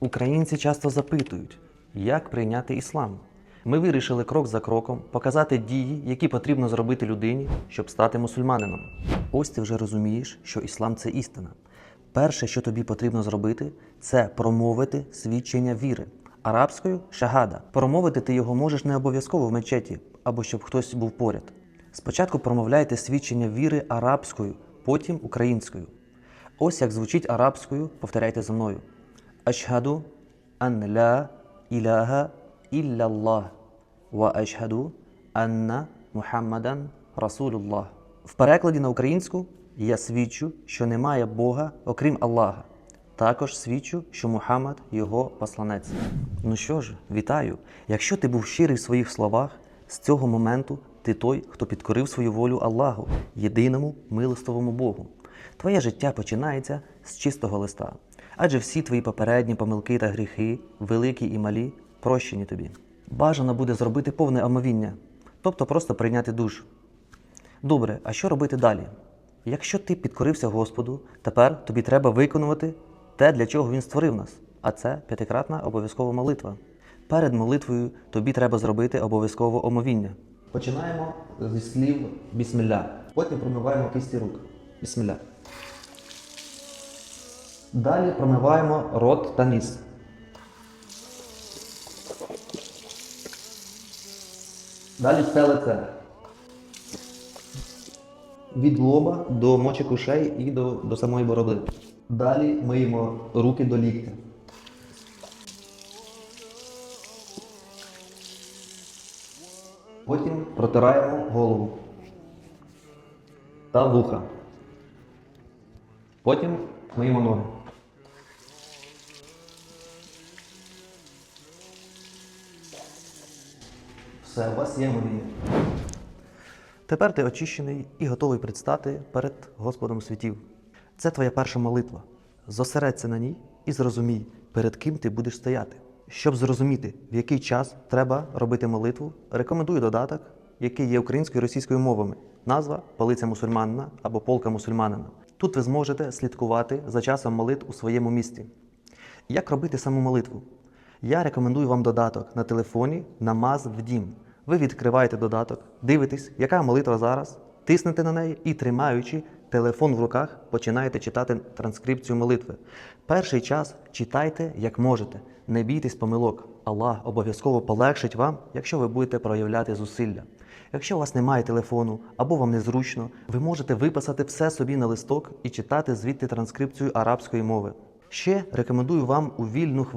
Українці часто запитують, як прийняти іслам. Ми вирішили крок за кроком показати дії, які потрібно зробити людині, щоб стати мусульманином. Ось ти вже розумієш, що іслам це істина. Перше, що тобі потрібно зробити, це промовити свідчення віри. Арабською шагада. Промовити ти його можеш не обов'язково в мечеті або щоб хтось був поряд. Спочатку промовляйте свідчення віри арабською, потім українською. Ось як звучить арабською, повторяйте за мною. Ашхаду ан ла іляха ілляллах ва ашхаду анна Мухаммадан Расулуллах. В перекладі на українську я свідчу, що немає Бога, окрім Аллаха. Також свідчу, що Мухаммад його посланець. Ну що ж, вітаю! Якщо ти був щирий в своїх словах, з цього моменту ти той, хто підкорив свою волю Аллаху, єдиному милостивому Богу. Твоє життя починається з чистого листа, адже всі твої попередні помилки та гріхи, великі і малі, прощені тобі. Бажано буде зробити повне омовіння, тобто просто прийняти душ. Добре, а що робити далі? Якщо ти підкорився Господу, тепер тобі треба виконувати те, для чого Він створив нас, а це п'ятикратна обов'язкова молитва. Перед молитвою тобі треба зробити обов'язково омовіння. Починаємо зі слів Бісмілля. Потім промиваємо кисті рук. Бісмілля. Далі промиваємо рот та ніс. Далі все. Від лоба до мочок ушей і до, до самої бороди. Далі миємо руки до ліктя. Потім протираємо голову та вуха. Потім миємо ноги. Все, у вас є мовіння. Тепер ти очищений і готовий предстати перед Господом світів. Це твоя перша молитва. Зосередься на ній і зрозумій, перед ким ти будеш стояти. Щоб зрозуміти, в який час треба робити молитву, рекомендую додаток, який є українською і російською мовами. Назва Полиця мусульманина або Полка мусульманина. Тут ви зможете слідкувати за часом молитв у своєму місті. Як робити саму молитву? Я рекомендую вам додаток на телефоні Намаз в дім. Ви відкриваєте додаток, дивитесь, яка молитва зараз, тиснете на неї і, тримаючи телефон в руках, починаєте читати транскрипцію молитви. Перший час читайте як можете. Не бійтесь помилок. Аллах обов'язково полегшить вам, якщо ви будете проявляти зусилля. Якщо у вас немає телефону або вам незручно, ви можете виписати все собі на листок і читати звідти транскрипцію арабської мови. Ще рекомендую вам у вільну хвилину